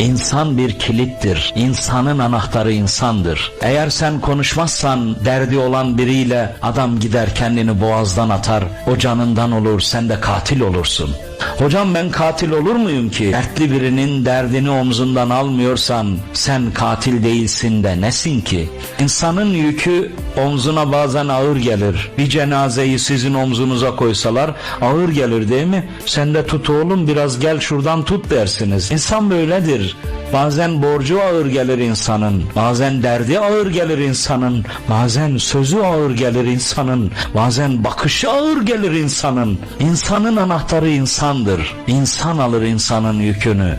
İnsan bir kilittir. İnsanın anahtarı insandır. Eğer sen konuşmazsan derdi olan biriyle adam gider kendini boğazdan atar. O canından olur sen de katil olursun. Hocam ben katil olur muyum ki? Dertli birinin derdini omzundan almıyorsan sen katil değilsin de nesin ki? İnsanın yükü omzuna bazen ağır gelir. Bir cenazeyi sizin omzunuza koysalar ağır gelir değil mi? Sen de tut oğlum biraz gel şuradan tut dersiniz. İnsan böyledir. Bazen borcu ağır gelir insanın, bazen derdi ağır gelir insanın, bazen sözü ağır gelir insanın, bazen bakışı ağır gelir insanın. İnsanın anahtarı insandır. İnsan alır insanın yükünü.